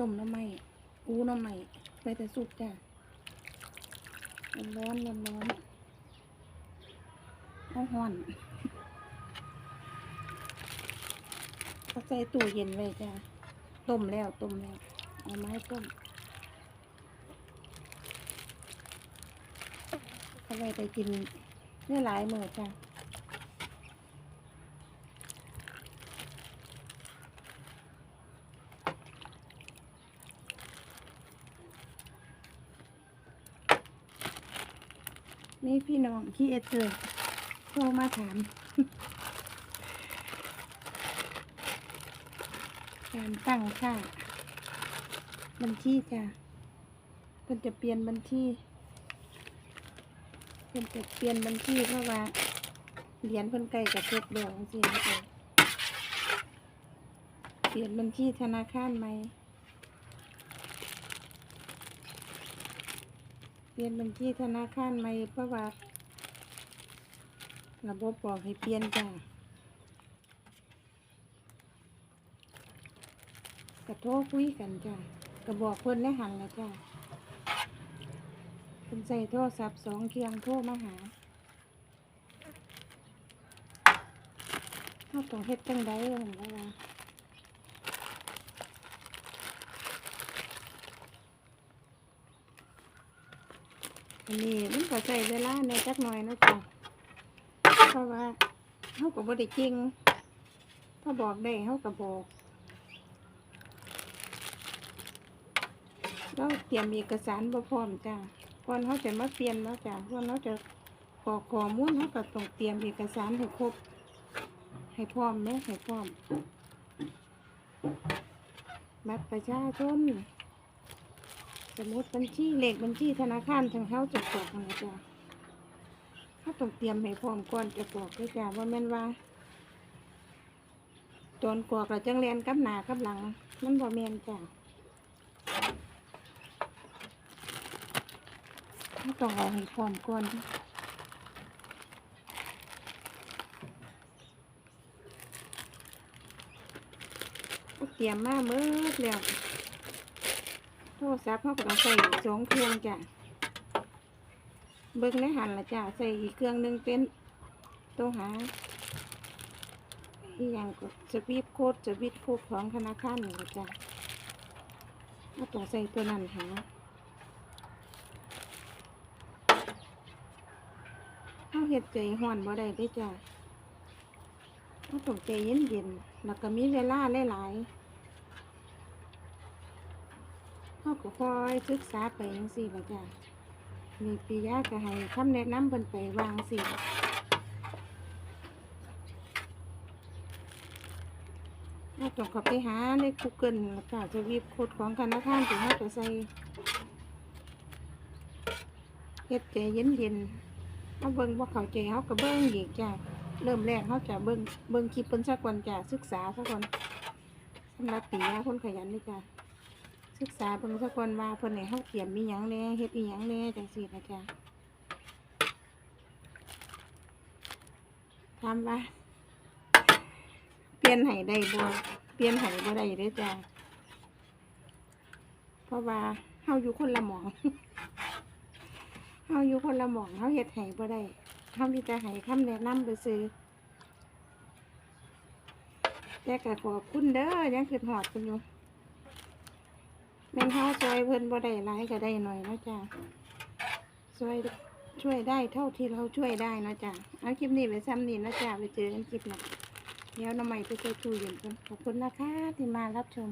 ต้มน้ำไม้อูหน้ำไม้ไปแต่สุกจ้ะร้อนร้อนร้อนเอาห่อนเอาใส่ตู้เย็นไว้จ้ะต้มแล้วต้มแล้วเอาไม้ต้มเอาไว้ไปกินได้หลายมื้อจ้ะ นี่พี่น้องที่เอเจอโทรมาถาม การตั้งค่า บัญชีจ้ะเพิ่นจะเปลี่ยนบัญชีเพิ่นจะเปลี่ยนบัญชีเพราะว่าเหรียญเพิ่นใกล้กับครบแล้วจังซี่นะจ๊ะเปลี่ยนบัญชีธนาคารใหม เปลี่ยนบัญชีธนาคารใหม่เพราะว่า ระบบบอกให้เปลี่ยนจ้ะกระโทรคุยกันจ้ะกระบอกเพิ่นได้หันแล้วจ้ะเพิ่นใส่โทรศัพท์สองเครื่องโทรมาหาเขาต้องเฮ็ดจังไดเห็นว่า อันนี้มันก็ใช้เวลาในจักหน่อยนะจ้ะเพราะว่าเขาก็บ่ได้จริง ถ้าบอกได้เขาก็บอกเราเตรียมเอกสารบ่พร้อมจ้ะก่อนเขาจะมาเปลี่ยนแล้วจ้ะก่อนเขาจะกรอข้อมูลเขาก็ต้องเตรียมเอกสารให้ครบ ให้พร้อมเนาะให้พร้อมบัตรประชาชน สมมติบัญชีเลขบัญชีธนาคารทางเขาจะกรอกนะจ๊ะเขาต้องเตรียมให้พร้อมก่อนจะกรอกด้วยจ้ะว่าแม่นว่าตอนกรอกเราจังเรียนกับหน้ากับหลังมันบ่แม่นจ้ะเขาต้องเอาให้พร้อมก่อนเตรียมมาเมื่อแล้ว โทรศัพท์เขาก็ต้องใส่สองเครื่องจ้ะเบิ้งในหันละจ้ะใส่อีกเครื่องหนึ่งเป็นตัวหาอีอย่างก็สวิปโค้ดสวิปโค้ดของธนาคารนี่ละจ้ะเขาต้องใส่ตัวนั้นหาเขาเห็ดใจห่อนบ่ได้เด้จ้ะเขาต้องใจเย็นๆแล้วก็มีเวลาหลายๆ เขาก็คอยศึกษาไปจังซี่ละจ้ะมีปียะก็ให้คำแนะนำเพิ่นไปวางสิเราต้องเข้าไปหาใน Google แล้วก็จะวีบโคดของธนาคารที่เราจะใส่เฮ็ดใจเย็นๆเอาเบิ่งบ่าเขาใจเฮาก็เบิ่งอีกจ้ะเริ่มแรกเฮาจะเบิ่งเบิ่งคลิปเพิ่นสักก่อนจ้ะศึกษาสักก่อนสำหรับปียะคนขยันนี่จ้ะ ศึกษาเบิ่งสักคนว่าเพิ่นให้เฮาเตรียมมีหยังแหน่เฮ็ดอีหยังแหน่จังซี่นะจ๊ะถามว่าเปลี่ยนให้ได้บ่เปลี่ยนให้บ่ได้เด้จ้ะเพราะว่าเฮาอยู่คนละหมองเฮาอยู่คนละหมองเฮาเฮ็ดให้บ่ได้เฮามีแต่ให้คำแนะนำไปซื้อแต่ก็ขอบคุณเด้อยังคิดฮอดเพิ่นอยู่ แม่นเฮาช่วยเพิ่นบ่ได้หลายก็ได้หน่อยเนาะจ้ะช่วยช่วยได้เท่าที่เราช่วยได้เนาะจ้ะเอาคลิปนี้ไปซ้ำนี่นะจ้ะไปเจอกันคลิปหน้าเดี๋ยวน้องใหม่ไปใส่ตู้เย็นกันขอบคุณนะคะที่มารับชม